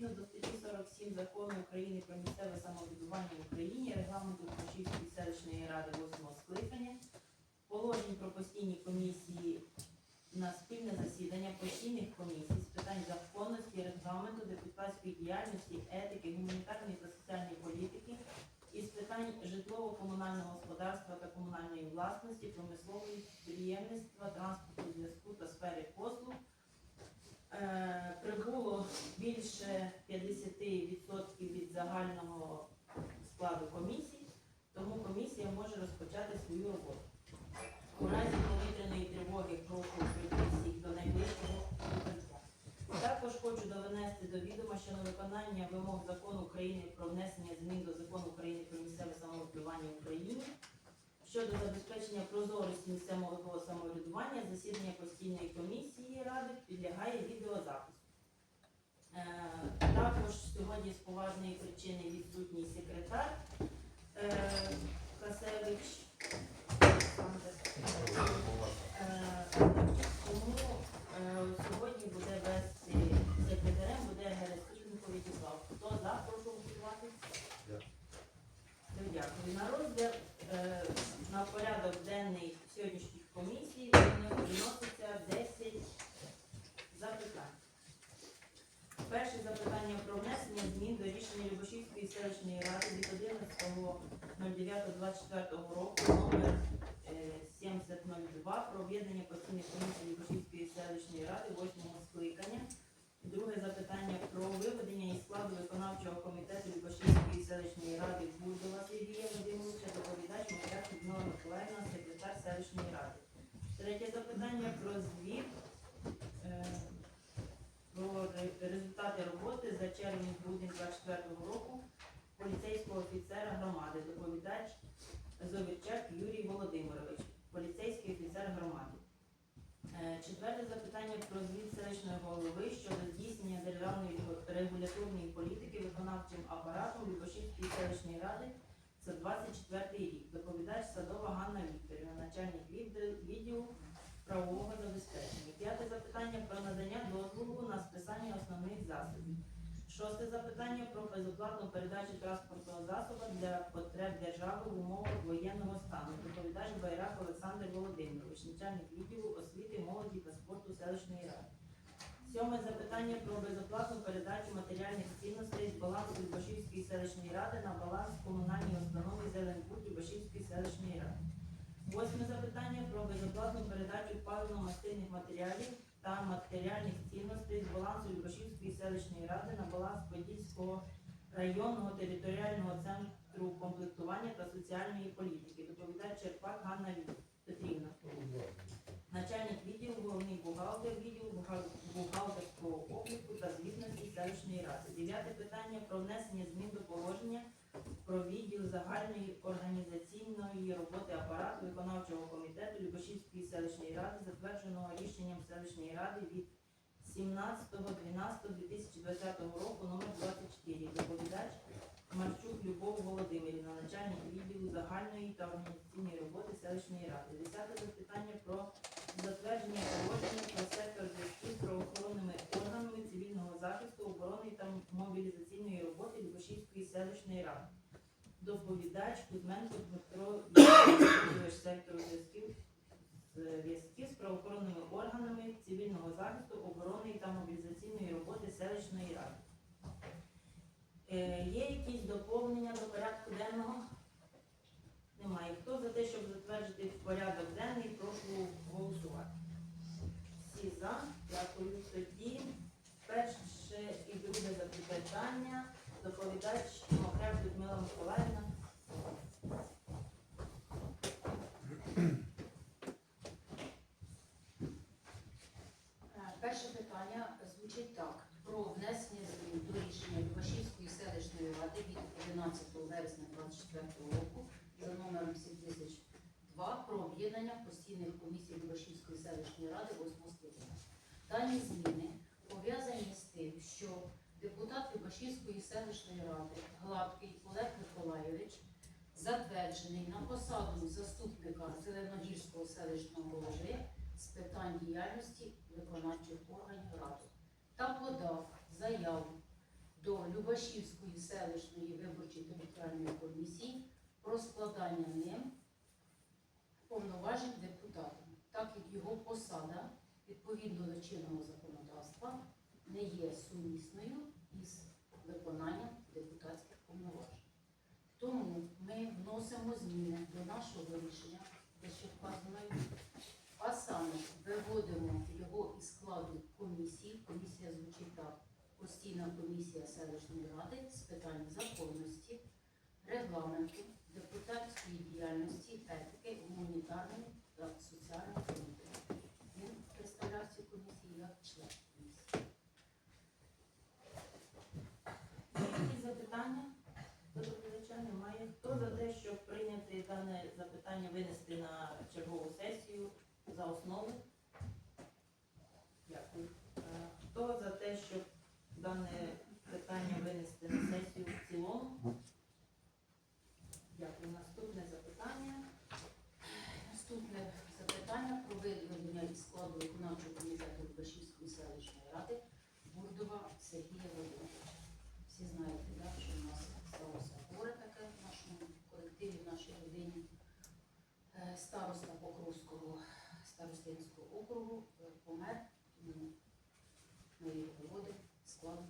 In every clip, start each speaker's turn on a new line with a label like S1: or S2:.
S1: відповідно до статті 47 закону України про місцеве самоврядування в Україні, регламенту Кошівської селищної ради 8 скликання, положень про постійні комісії на спільне засідання постійних комісій з питань законності, регламенту, депутатської діяльності, етики, гуманітарної та соціальної політики і з питань житлово-комунального господарства та комунальної власності, промислової підприємництва, транспорту, зв'язку та сфери послуг прибуло більше 50% від загального складу комісії, тому комісія може розпочати свою роботу. У разі повітряної тривоги прошу всіх до найближчого укриття. Також хочу довести до відома, що на виконання вимог закону України про внесення змін до закону України про місцеве самоврядування в Україні щодо забезпечення прозорості місцевого самоврядування засідання постійної комісії ради підлягає відеозапису. Е, Також сьогодні з поважної причини відсутній секретар е, Касевич Е, Тому сьогодні буде вести секретарем буде Герасиченко В'ячеслав. Хто за, прошу голосувати. Дякую. На розгляд на порядок денний сьогоднішніх комісій відноситься 10 запитань. Перше запитання про внесення змін до рішення Любошівської селищної ради від 11.09.24 року номер е, 7002 про об'єднання постійних комісій Любошівської селищної ради 8 скликання. Друге запитання про виведення із складу виконавчого комітету Любашівської селищної ради Бурдова Сергія Вадимовича, доповідач Маяк Людмила Миколаївна, секретар селищної ради. Третє запитання про звіт е, про ре- результати роботи за червень-грудень 24 року поліцейського офіцера громади, доповідач Зовірчак Юрій Володимирович, поліцейський офіцер громади. Е, Четверте запитання про звіт селищної голови щодо здійснення державної регуляторної політики виконавчим апаратом Любошівської селищної ради за 24 рік. Доповідач Садова Ганна Вікторівна, начальник відділу правового забезпечення. П'яте запитання про надання дозволу на списання основних засобів. Шосте запитання про безоплатну передачу транспортного засобу для потреб держави в умовах воєнного стану. Доповідач Байрак Олександр Володимирович, начальник відділу освіти, молоді та спорту селищної ради. Сьоме запитання про безоплатну передачу матеріальних цінностей з балансу Любашівської селищної ради на баланс комунальної установи Зеленбуд Любашівської селищної ради. Восьме запитання про безоплатну передачу паливно-мастильних матеріалів та матеріальних цінностей з балансу Любашівської селищної ради на баланс Подільського районного територіального центру комплектування та соціальної політики. Доповідач Черпак Ганна Петрівна. Начальник відділу, головний бухгалтер відділу бухгалтерського обліку та звітності селищної ради. Дев'яте питання про внесення змін до положення про відділ загальної організаційної роботи апарату виконавчого комітету Любашівської селищної ради, затвердженого рішенням селищної ради від 17.12.2020 року номер 24. Доповідач Марчук Любов Володимирівна, начальник відділу загальної та організаційної роботи селищної ради. Десяте запитання про затвердження положення про сектор зв'язків правоохоронними органами цивільного захисту, оборони та мобілізаційної роботи Любашівської селищної ради. Доповідач Кузьменко Дмитро Вікторович, сектор зв'язків зв'язків правоохоронними органами цивільного захисту, оборони та мобілізаційної роботи селищної ради. Е, Є якісь доповнення до порядку денного? Немає. Хто за те, щоб затвердити порядок денний, прошу голосувати. Всі за. Дякую. Тоді перше і друге запитання. Доповідач Мокряк Людмила Миколаївна.
S2: 12 вересня 2024 року за номером 7002 про об'єднання постійних комісій Любашівської селищної ради 8 скликання. Дані зміни пов'язані з тим, що депутат Любашівської селищної ради Гладкий Олег Миколайович затверджений на посаду заступника Зеленогірського селищного голови з питань діяльності виконавчих органів ради та подав заяву до Любашівської селищної виборчої територіальної комісії про складання ним повноважень депутата, так як його посада відповідно до чинного законодавства не є сумісною із виконанням депутатських повноважень. Тому ми вносимо зміни до нашого рішення, де ще вказаною, а саме виводимо його із складу комісії. Постійна комісія селищної ради з питань законності, регламенту, депутатської діяльності, етики, гуманітарної та соціальної політики. Він представляв цю комісію як член комісії.
S1: Якісь запитання? До доповідача немає. Хто за те, щоб прийняти дане запитання, винести на чергову сесію за основу? Дякую. Е, Хто за те, щоб дане питання винести на сесію в цілому? Дякую. Наступне запитання.
S2: Наступне запитання про виділення із складу виконавчого комітету Любашівської селищної ради Бурдова Сергія Володимировича. Всі знаєте, так, що в нас сталося горе таке в нашому колективі, в нашій родині. Е, Староста Покровського старостинського округу е, помер, тому ми його виводимо з складу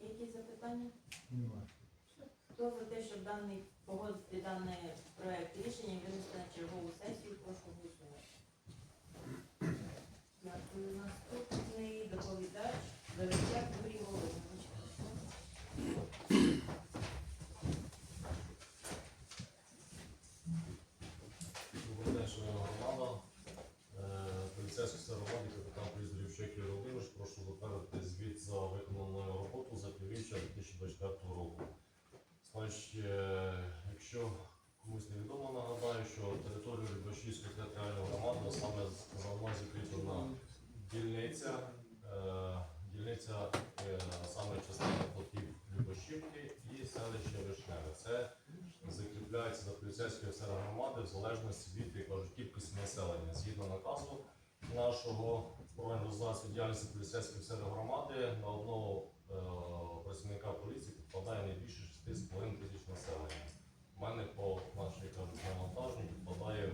S1: Які Якісь запитання?
S3: Немає.
S1: Хто за те, щоб даний погодити даний проект рішення винести на чергову сесію, прошу голосувати. Дякую. Наступний доповідач Завичак Юрій Володимирович.
S4: Добрий день, шановна громада. Е, Поліцейський старовладі, капітан поліції Рівчик Юрій Володимирович, прошу затвердити звіт за виконаною роботу за півріччя 2024 року. Значить, е, якщо комусь невідомо, нагадаю, що територію Любашівської територіальної громади саме на закріплена дільниця, е, дільниця е, саме частина плотів Любашівки і селище Вишневе. Це закріпляється за поліцейською офіцера громади в залежності від як кажуть, кількості населення. Згідно наказу нашого про організацію діяльності поліцейських офіцерів громади на одного працівника поліції підпадає не більше 6,5 тисяч населення. У мене по нашій кажуть, навантаженню підпадає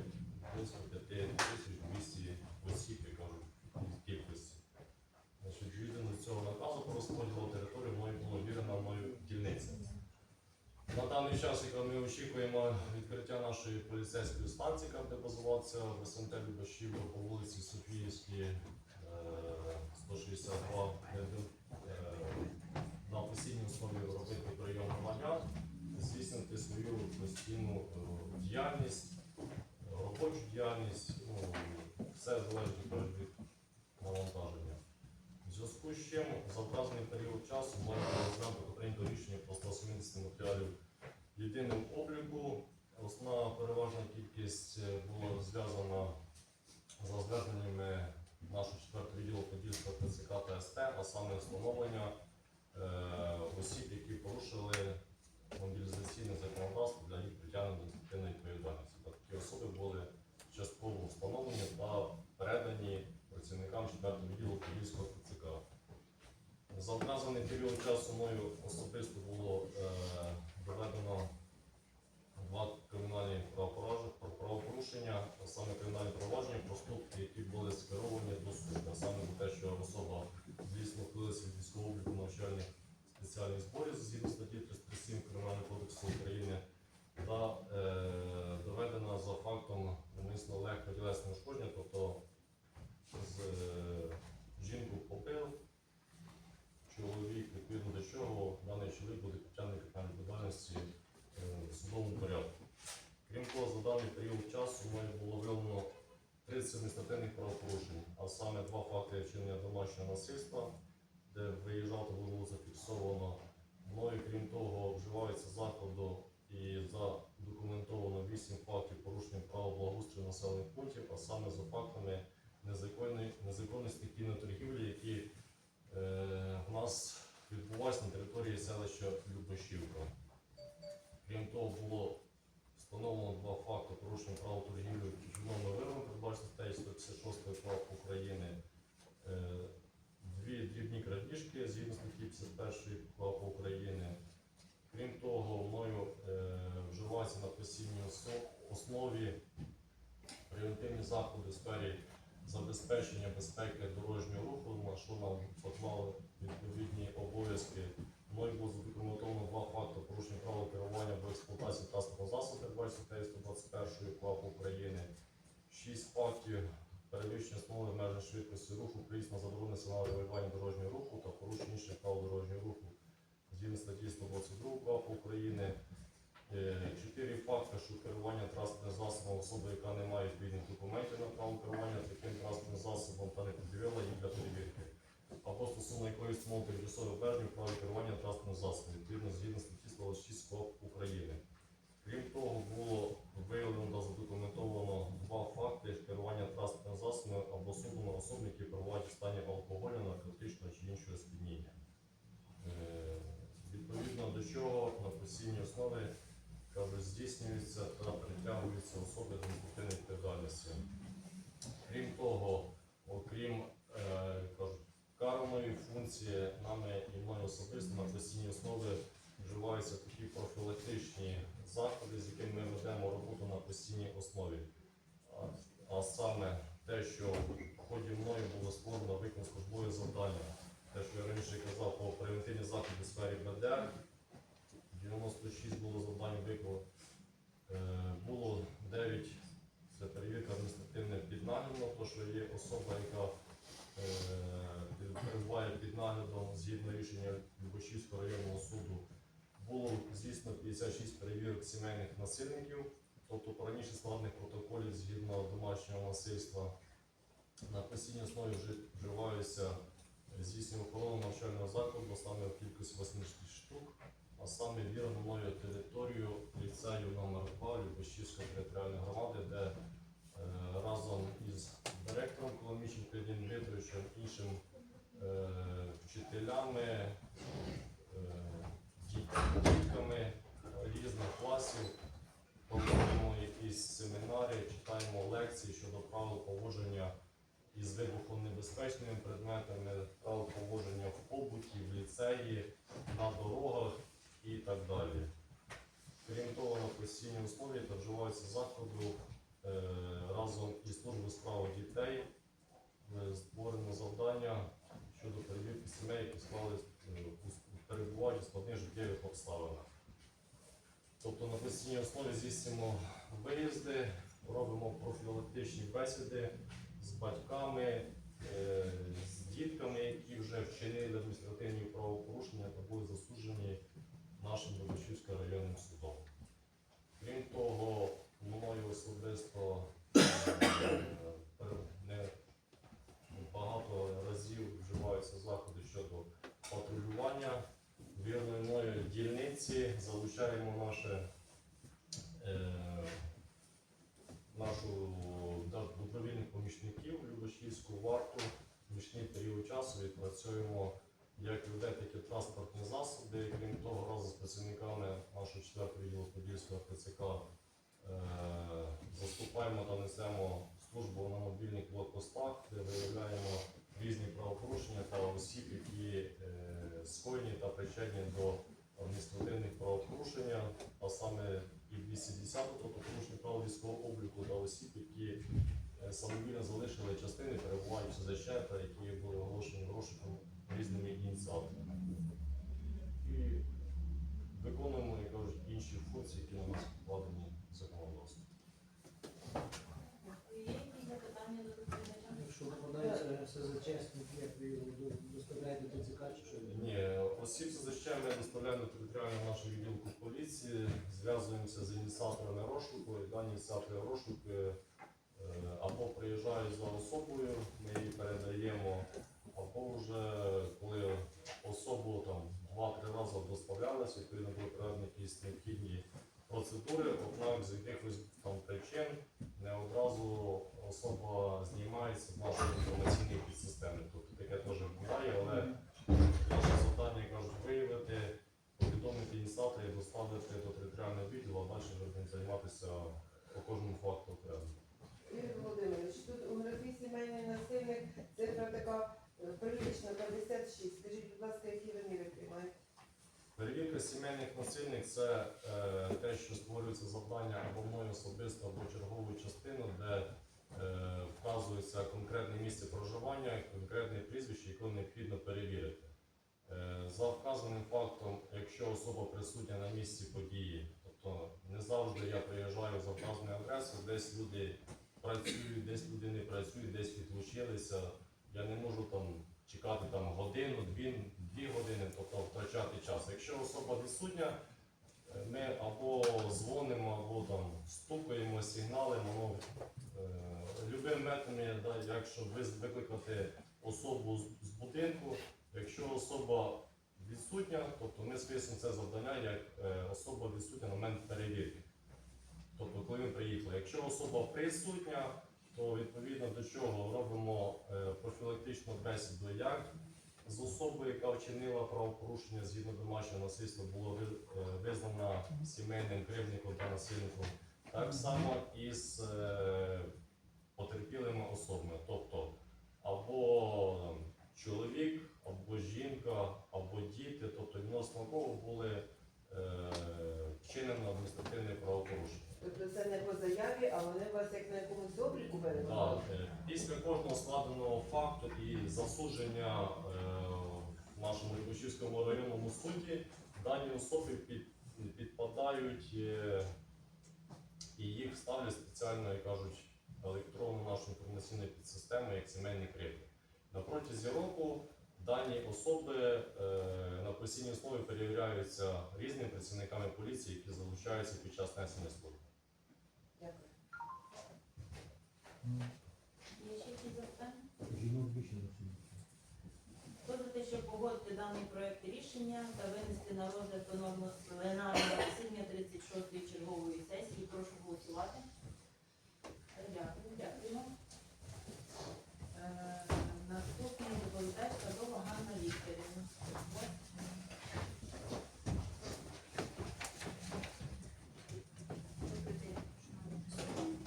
S4: близько 5 тисяч 200 осіб, як кажуть, від кількості. Значить, відповідно цього наказу про розподілу території мною було вірена мною дільниця. На даний час, яка ми очікуємо відкриття нашої поліцейської станції, буде базуватися в СМТ Любашівка по вулиці Софіївській, е, 162, де е, постійній основі робити прийом громадян, здійснити свою постійну е, діяльність, робочу діяльність, ну, все залежить від навантаження. В зв'язку з чим за вказаний період часу можна розглянути прийнято рішення про 170 матеріалів єдиним обліку. Основна переважна кількість е, була зв'язана за зверненнями нашого четвертого відділу Подільського ТЦК та СП, а саме встановлення осіб, які порушили мобілізаційне законодавство для їх притягнення до адміністративної відповідальності. Такі особи були частково встановлені та передані працівникам 4 відділу Київського ТЦК. За вказаний період часу мною особисто було е, доведено два кримінальні правопораж- правопорушення, а саме кримінальні провадження, проступки, які були скеровані до суду, а саме за те, що особа звісно вхилилася від військового обліку навчальних спеціальних зборів згідно статті 307 Кримінального кодексу України та е, доведена за фактом умисного легкого тілесного ушкодження, тобто з е, жінку попив, чоловік, відповідно до чого даний чоловік буде притягнений кримінальної відповідальності е, в судовому порядку. Крім того, за даний період часу мною було виявлено 30 адміністративних правопорушень, а саме два факти вчинення домашнього насильства, де виїжджав та було зафіксовано мною, крім того, вживається заходу і задокументовано 8 фактів порушення права благоустрою населених пунктів, а саме за фактами незаконності кіноторгівлі, які е, в нас відбулася на території селища Любашівка. Крім того, було встановлено два факти порушення права торгівлі тютюновими виробами, передбачено статтею 156 прав України. Е, дві дрібні крадіжки згідно статті 51 прав України. Крім того, мною е, вживаються на постійній основі превентивні заходи в сфері забезпечення безпеки дорожнього руху, на що нам поклали відповідні обов'язки. Мною було задокументовано два факти порушення правил керування або експлуатації транспортного засобу, передбачено статтею 121 КУАП України. Шість фактів перевищення основи межі швидкості руху, приїзд на заборонене сигнал регулювання дорожнього руху та порушення інших правил дорожнього руху згідно статті 122 КУАП України. Е, Чотири факти, що керування транспортним засобом особи, яка не має відповідних документів на право керування таким транспортним засобом та не пред'явила їх для перевірки. Або стосовно якоїсь встановлено тимчасове обмеження в праві керування транспортним засобом, відповідно згідно статті 126 КОП України. Крім того, було виявлено та задокументовано два факти керування транспортним засобом або судом особи, які перебувають в стані алкоголю, наркотичного чи іншого сп'яніння. Е, Відповідно до чого на постійній основі кажуть, здійснюється та притягуються особи до адміністративної відповідальності. Крім того, окрім е, карної функції нами і мною особисто на постійній основі вживаються такі профілактичні заходи, з якими ми ведемо роботу на постійній основі. А, а саме те, що в ході мною було створено виконано службове завдання, те, що я раніше казав по превентивні заходи в сфері БДР, 96 було завдань виконано. Е, Було 9 це перевірка адміністративне під наглядом, то що є особа, яка е, перебуває під наглядом згідно рішення Любашівського районного суду. Було здійснено 56 перевірок сімейних насильників, тобто по раніше складених протоколів згідно домашнього насильства. На постійній основі вжи- вживаються здійснює охорону навчального закладу саме в кількості 80 штук, а саме вірено мною територію ліцею номер 2 Любашівської територіальної громади, де е, разом із директором Коломіченко Євгеном Дмитровичем, іншим е, вчителями, е, діт- дітками різних класів проводимо якісь семінари, читаємо лекції щодо правил поводження із вибухонебезпечними предметами, правил поводження в побуті, в ліцеї, на дорогах і так далі. Крім того, на постійній основі та вживаються заходи е, разом із службою справ дітей. Е, Створено завдання щодо перевірки сімей, які склали перебувають у складних життєвих обставинах. Тобто на постійній основі здійснюємо виїзди, робимо профілактичні бесіди з батьками, е, з дітками, які вже вчинили адміністративні правопорушення та були засуджені нашим Доброчівським районним судом. Крім того, мною особисто е, не багато разів вживаються заходи щодо патрулювання вірної мною дільниці, залучаємо наше е, нашу добровільних помічників Любашівську варту. В період часу відпрацюємо як людей, так і транспортні засоби. Крім того, разом з працівниками нашого 4 відділу Подільського ТЦК е, заступаємо та несемо службу на мобільних блокпостах, де виявляємо різні правопорушення та осіб, які е, скоєні та причетні до адміністративних правопорушення, а саме і 210, тобто порушення правил військового обліку та осіб, які е, самовільно залишили частини, перебувають в СЗЧ та які були оголошені розшуком різними ініціаторами. І виконуємо, як кажуть, інші функції, які на нас покладені законодавством.
S3: Якщо вкладається СЗЧ, як ви його до- доставляєте до чи що?
S4: Ні, осіб СЗЧ ми доставляємо до територіального нашого відділку поліції, зв'язуємося з ініціаторами розшуку, і дані ініціатори розшуку е, або приїжджають за особою, ми її передаємо, або вже коли особу там два-три рази доставлялися, відповідно були проведені якісь необхідні процедури, однак з якихось там причин не одразу особа знімається з нашої інформаційної підсистеми. Тобто таке теж буває, але Наше завдання кажуть виявити, повідомити ініціаторів, доставити до територіального відділу, а далі вже будемо займатися по кожному факту окремо.
S5: Юрій Володимирович, тут у графі сімейний насильник цифра така е, 56. Скажіть, будь ласка, які виміри
S4: Групи сімейних насильник це е, те, що створюється завдання або мною особисто, або черговою частиною, де е, вказується конкретне місце проживання, конкретне прізвище, яке необхідно перевірити. Е, за вказаним фактом, якщо особа присутня на місці події, тобто не завжди я приїжджаю за вказаною адресою, десь люди працюють, десь люди не працюють, десь відлучилися. Я не можу там чекати там годину, дві, дві години, тобто втрачати час. Якщо особа відсутня, ми або дзвонимо, або там стукаємо, сигналимо. Ну, е, любим методом, да, якщо викликати особу з, з будинку, якщо особа відсутня, тобто ми списуємо це завдання як е, особа відсутня на момент перевірки. Тобто, коли ми приїхали. Якщо особа присутня, то відповідно до чого робимо е, профілактичну бесіду, як? З особою, яка вчинила правопорушення згідно домашнього насильства, було е, визнана сімейним кривдником та насильником, так само і з е, потерпілими особами, тобто або чоловік, або жінка, або діти, тобто відносно кого були вчинено адміністративне правопорушення.
S5: Тобто це не по заяві, а вони вас як на якомусь обліку
S4: Так, е, після кожного складеного факту і засудження е, в нашому Львівському районному суді дані особи під, підпадають е, і їх ставлять спеціально, як кажуть, електронну нашу інформаційну підсистему як сімейний кривди. На протязі року дані особи е, на постійній основі перевіряються різними працівниками поліції, які залучаються під час несення служби.
S5: Дякую.
S1: Є ще якісь запитання?
S6: Жінок
S1: щоб погодити даний проект рішення та винести на розгляд пленарного засідання 36-ї чергової сесії, прошу голосувати. Дякую, дякуємо. Е, Наступний доповідач Кадова Ганна Вікторівна.
S7: Добрий день, шановні присутні.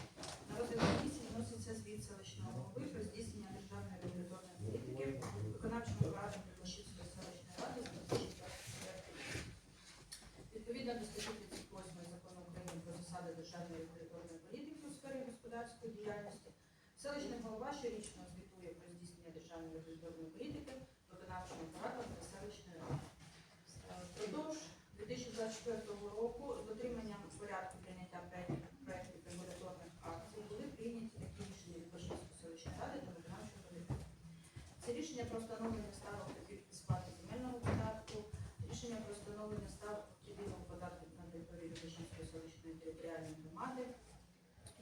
S7: На розгляд комісії вноситься звіт селищного голови про здійснення державної регуляторної політики виконавчим апаратом Прикошівської селищної ради з 2024 рік. Відповідно до статті 38 закону України про засади державної регуляторної політики у сфері господарської діяльності, селищний голова щорічно звітує про здійснення державної регуляторної політики виконавчим апаратом та селищної ради. Е, Впродовж 2024 року з дотриманням порядку прийняття проєктів проєктів регуляторних актів були прийняті такі рішення від Башківської селищної ради та виконавчого комітету. Це рішення про встановлення ставок та сплати земельного податку, рішення про встановлення ставок єдиного податку на території Башківської селищної територіальної громади,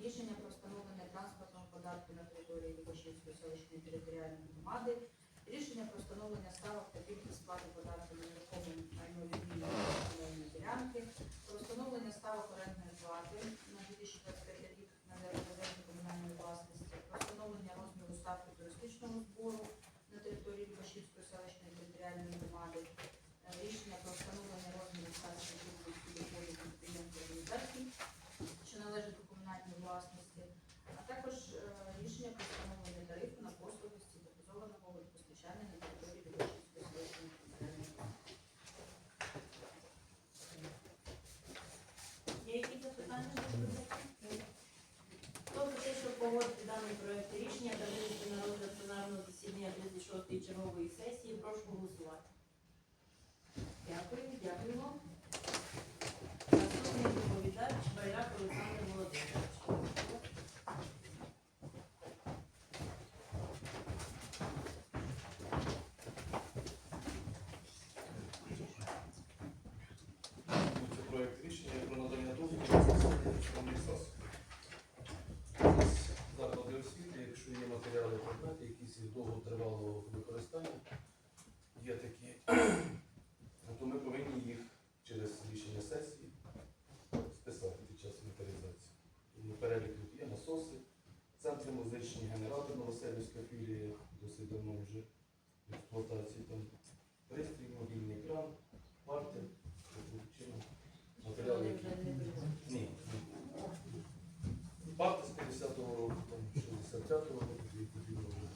S7: рішення про встановлення транспортного податку на території Любашівської селищної територіальної громади, рішення про встановлення ставок та сплати податку на нерухоме майно відмінної земельної ділянки, про встановлення ставок орендної плати на 2025 рік на землі комунальної власності, про встановлення розміру ставки туристичного збору на території Любашівської селищної територіальної громади, е, рішення про встановлення розміру ставки прибутку доходу підприємств та організацій, що належать до комунальної власності, а також е, рішення про встановлення тарифу на послуги з централізованого водопостачання на території Любашівської селищної територіальної громади.
S1: Є які запитання? Хто за те, щоб погодити даний проєкт рішення та винести на засідання 36-ї чергової сесії, прошу голосувати. Дякую, дякуємо. Наступний доповідач Байрак Олександр Володимирович.
S8: Це проект рішення про надання дозволу на засновлення САС. Заклади освіти, якщо є матеріали предмети, якісь із довготривалого використання, є такі, то ми повинні їх через рішення сесії списати під час інвентаризації. Тому перелік тут є насоси, центри музичні, генератори Новоселівська філія, досить давно вже в експлуатації там, пристрій, мобільний кран, парти, таким чином. Матеріали,
S1: Вони
S8: які
S1: вже не приймуть.
S8: ні. Парти з 50-го року, там 65-го року, і потрібно вже.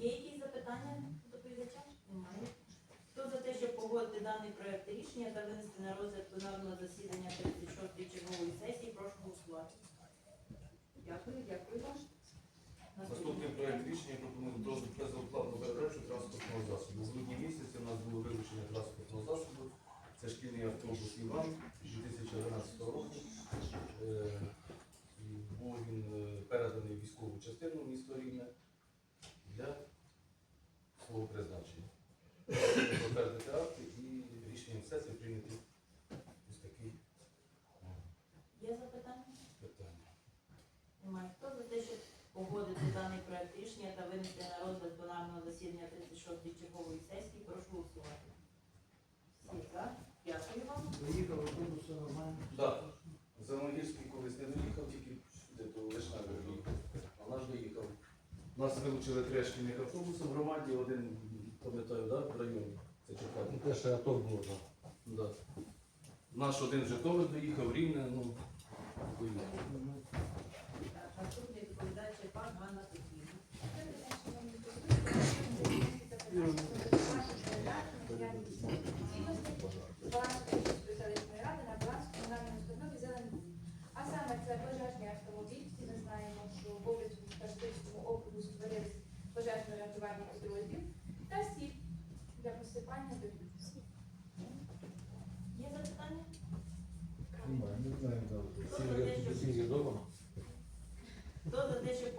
S1: Є якісь запитання до доповідача? Немає.
S2: Дякую, дякую вам.
S8: Наступний проект рішення пропонує до безоплатну передачу транспортного засобу. У грудні місяці у нас було вилучення транспортного засобу. Це шкільний автобус Іван 2011 року. Е, і Був він е, переданий в військову частину місто Рівне для свого призначення. Затвердити акти і рішенням сесії прийняти ось такі
S1: Є запитання?
S8: питання.
S1: Немає. Хто за те, щоб погодити даний проект рішення та винести на розгляд пленарного засідання 36-ї чергової сесії, прошу голосувати. Всі за. Дякую вам.
S3: Доїхав автобусу нормально.
S8: Да. Замогірський колись не доїхав, тільки сюди до Вишневої доїхав. А наш доїхав. Нас вилучили три шкільних автобуси в громаді, один, пам'ятаю, да, в районі. Це четвертий.
S6: Те, що АТО було, так.
S8: Да. Наш один в Житомир доїхав, Рівне, ну, доїхав.
S1: Наступний доповідач Пан Ганна Петрівна.
S9: Балансової селищної ради на баланс комунальної установи «Зелений А саме це пожежний автомобіль. Всі ми знаємо, що в області в Кашпільському округу створились пожежно-рятувальний підрозділ та сіль для посипання доріг.
S1: Є запитання?
S6: Немає, не знаю,
S1: Хто за те, щоб-
S6: всі.
S1: Хто за те, щоб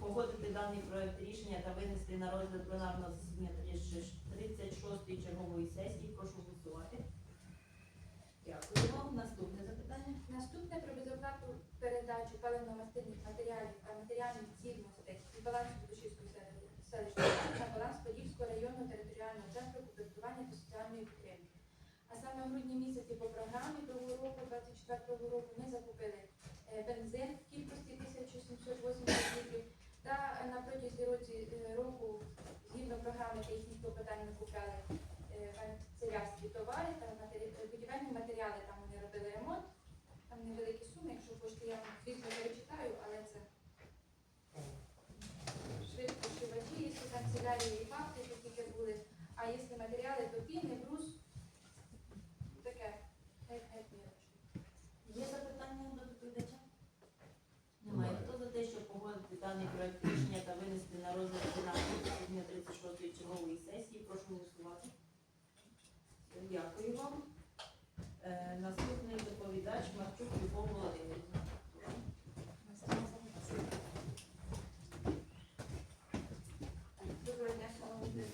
S1: погодити даний проект рішення та винести на розгляд пленарного засідання 36-ї чергової сесії, прошу голосувати. Дякую вам. Наступне запитання.
S9: Наступне про безоплатну передачу паливно-мастильних матеріалів та матеріальних цінностей з балансу Душівської селищної ради на баланс Подільського районного територіального центру комплектування та соціальної підтримки. А саме в грудні місяці по програмі того року, 24-го року, ми закупили е, бензин в кількості 1780 літрів. Та е, на протязі році- е, року, згідно програми технічного питань, ми купляли е, канцелярські товари та матері- е, будівельні матеріали. Там вони робили ремонт. Там невеликі суми, якщо хочете, я вам звісно перечитаю, але це швидко шивачі, якщо канцелярії і факти, що тільки були. А якщо матеріали, то піни, брус, таке. Геть, геть мілочі.
S1: Є запитання до доповідача? Немає. Хто за те, щоб погодити даний проект рішення та винести на розгляд пленарного засідання 36-ї чергової сесії, прошу голосувати. Дякую вам. Е, Наступний доповідач Марчук Любов Володимирівна.
S10: Доброго дня, шановні.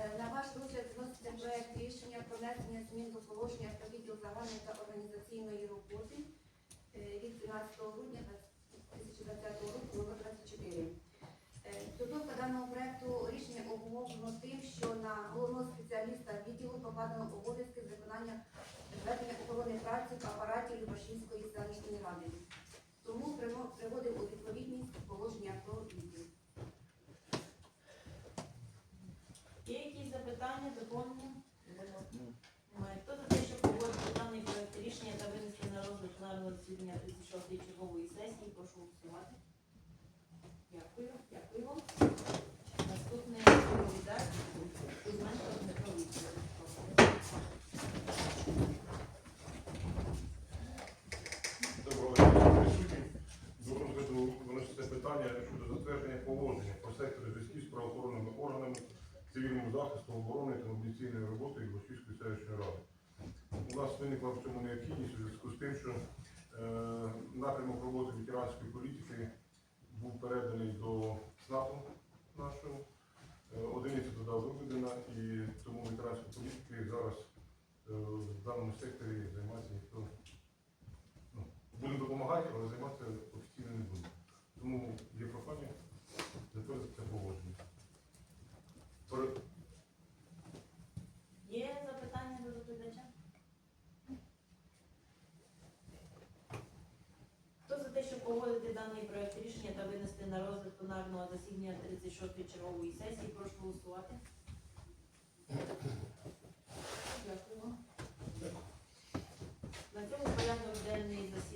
S10: Е, На ваш розгляд вноситься проект рішення про внесення змін до положення про відділ загальної та організаційної роботи е, від 13 грудня 2020 року номер 24. Е, Підготовка даного проекту рішення обумовлено тим, що на головного спеціаліста відділу покладено обов'язки виконання ведення охорони праці в апараті Любашинської селищної ради. Тому приводив у відповідність положення про відділ.
S1: Є якісь запитання, доповнення? Немає. Хто за те, щоб погодити даний проект рішення та винести на розгляд пленарного засідання 36-ї чергової сесії, прошу голосувати. Дякую. Дякую вам. Наступний доповідач Кузьменко Дмитро Вікторович.
S11: Доброго дня, присутні. До розгляду виноситься питання щодо затвердження положення про сектор зв'язків з правоохоронними органами, цивільному захисту, оборони та мобілізаційної роботи Івашівської селищної ради. У нас виникла в цьому необхідність у зв'язку з тим, що е, напрямок роботи ветеранської політики був переданий до СНАПу нашого. Е, Одиниця туди виведена і тому ветеранська політика зараз е, в даному секторі займається ніхто ну, будемо допомагати, але займатися офіційно не будемо. Тому є прохання це положення. Про-
S1: Є запитання до доповідача? Хто за те, щоб погодити даний проект рішення та винести на розгляд пленарного засідання 36-ї чергової сесії, прошу голосувати. Дякую. На цьому порядок денний засідання